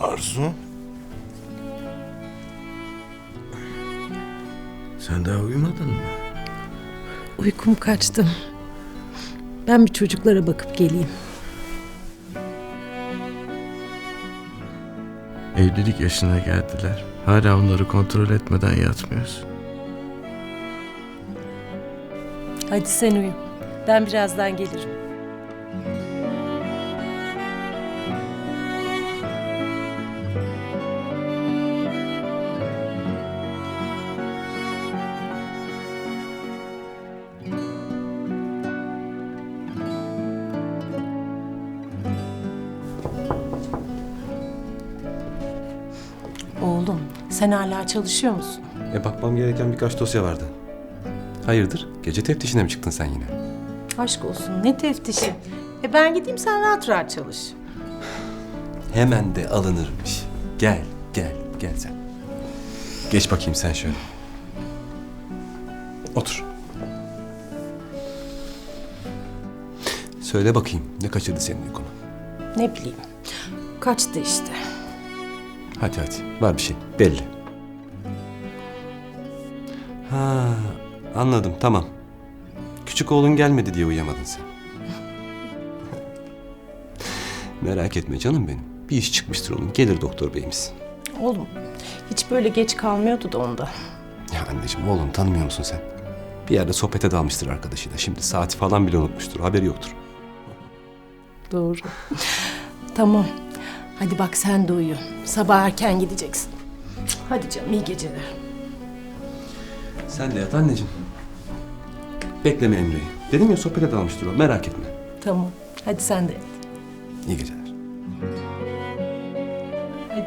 Arzu? Sen daha uyumadın mı? Uykum kaçtı. Ben bir çocuklara bakıp geleyim. Evlilik yaşına geldiler. Hala onları kontrol etmeden yatmıyorsun. Hadi sen uyu. Ben birazdan gelirim. Oğlum, sen hala çalışıyor musun? E bakmam gereken birkaç dosya vardı. Hayırdır? Gece teftişine mi çıktın sen yine? Aşk olsun, ne teftişi. E ben gideyim sen rahat rahat çalış. Hemen de alınırmış. Gel, gel, gel sen. Geç bakayım sen şöyle. Otur. Söyle bakayım ne kaçırdı senin uykunu? Ne bileyim, kaçtı işte. Hadi hadi var bir şey belli. Ha anladım tamam. Küçük oğlun gelmedi diye uyuyamadın sen. Merak etme canım benim. Bir iş çıkmıştır onun. Gelir doktor beyimiz. Oğlum, hiç böyle geç kalmıyordu da onda. Ya anneciğim oğlum tanımıyor musun sen? Bir yerde sohbete dalmıştır arkadaşıyla. Şimdi saati falan bile unutmuştur. Haberi yoktur. Doğru. tamam. Hadi bak sen de uyu. Sabah erken gideceksin. Hadi canım iyi geceler. Sen de yat anneciğim. Bekleme Emre'yi. Dedim ya sohbete dalmıştır o. Merak etme. Tamam. Hadi sen de yat. İyi geceler. Hadi.